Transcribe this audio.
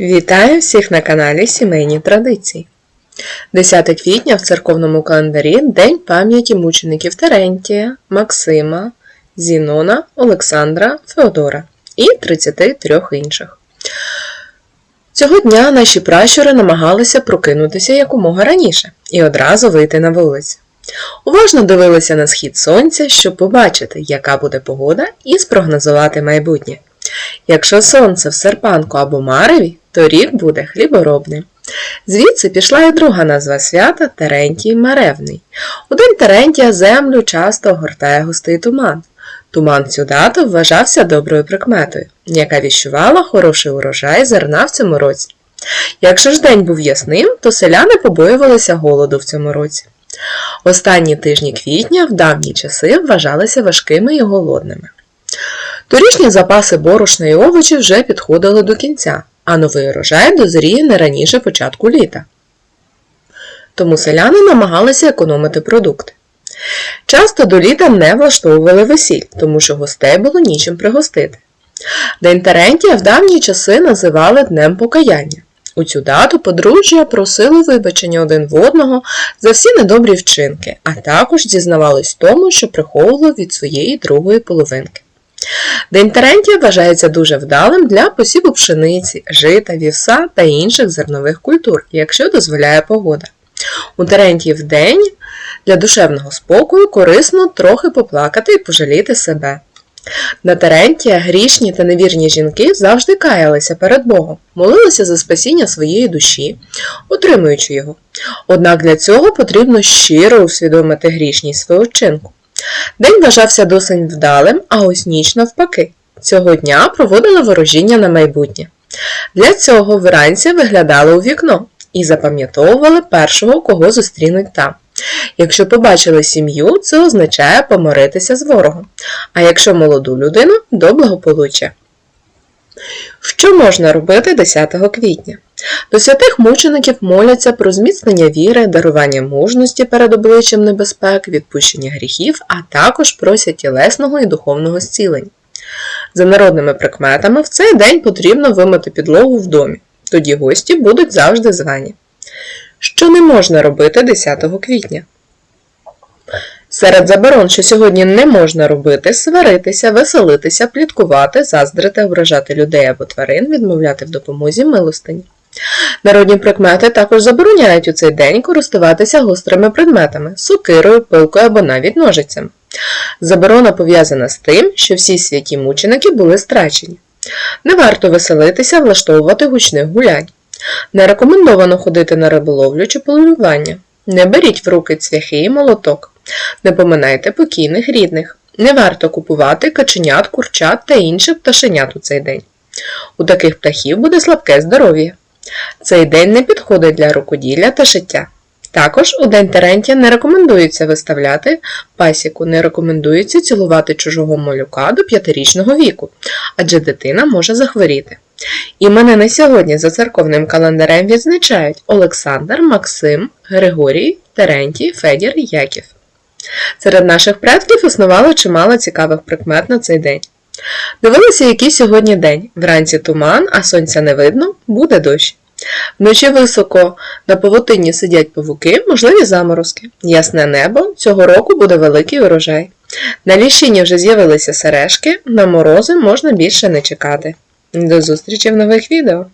Вітаю всіх на каналі Сімейні Традиції. 10 квітня в церковному календарі День пам'яті мучеників Терентія, Максима, Зінона, Олександра, Феодора і 33 інших. Цього дня наші пращури намагалися прокинутися якомога раніше і одразу вийти на вулицю. Уважно дивилися на схід сонця, щоб побачити, яка буде погода, і спрогнозувати майбутнє. Якщо сонце в серпанку або мареві, то рік буде хліборобним. Звідси пішла і друга назва свята Терентій Маревний. У день Терентія землю часто огортає густий туман. Туман цю дату вважався доброю прикметою, яка віщувала хороший урожай зерна в цьому році. Якщо ж день був ясним, то селяни побоювалися голоду в цьому році. Останні тижні квітня в давні часи вважалися важкими і голодними. Торішні запаси борошна і овочів вже підходили до кінця, а новий урожай дозріє не раніше початку літа. Тому селяни намагалися економити продукти. Часто до літа не влаштовували весіль, тому що гостей було нічим пригостити. День Терентія в давні часи називали Днем Покаяння. У цю дату подружжя просили вибачення один в одного за всі недобрі вчинки, а також дізнавались тому, що приховувало від своєї другої половинки. День Терентія вважається дуже вдалим для посіву пшениці, жита, вівса та інших зернових культур, якщо дозволяє погода. У Терентіїв день для душевного спокою корисно трохи поплакати і пожаліти себе. На Терентія грішні та невірні жінки завжди каялися перед Богом, молилися за спасіння своєї душі, утримуючи його. Однак для цього потрібно щиро усвідомити грішність свого вчинку. День вважався досить вдалим, а ось ніч навпаки. Цього дня проводили ворожіння на майбутнє. Для цього вранці виглядали у вікно і запам'ятовували першого, кого зустрінуть там. Якщо побачили сім'ю, це означає помиритися з ворогом, а якщо молоду людину до благополуччя. Що можна робити 10 квітня? До святих мучеників моляться про зміцнення віри, дарування мужності перед обличчям небезпек, відпущення гріхів, а також просять тілесного і духовного зцілення. За народними прикметами, в цей день потрібно вимити підлогу в домі, тоді гості будуть завжди звані. Що не можна робити 10 квітня? Серед заборон, що сьогодні не можна робити, сваритися, веселитися, пліткувати, заздрити, ображати людей або тварин, відмовляти в допомозі милостині. Народні прикмети також забороняють у цей день користуватися гострими предметами, сокирою, пилкою або навіть ножицями. Заборона пов'язана з тим, що всі святі мученики були страчені. Не варто веселитися, влаштовувати гучних гулянь. Не рекомендовано ходити на риболовлю чи полювання. Не беріть в руки цвяхи і молоток. Не поминайте покійних рідних. Не варто купувати каченят, курчат та інших пташенят у цей день. У таких птахів буде слабке здоров'я. Цей день не підходить для рукоділля та шиття. Також у день Терентія не рекомендується виставляти пасіку, не рекомендується цілувати чужого малюка до п'ятирічного віку, адже дитина може захворіти. Іменини сьогодні за церковним календарем відзначають Олександр, Максим, Григорій, Терентій, Федір і Яків. Серед наших предків існувало чимало цікавих прикмет на цей день. Дивилися, який сьогодні день. Вранці туман, а сонця не видно, буде дощ. Вночі високо на павутинні сидять павуки, можливі заморозки. Ясне небо, цього року буде великий урожай. На ліщині вже з'явилися сережки, на морози можна більше не чекати. До зустрічі в нових відео!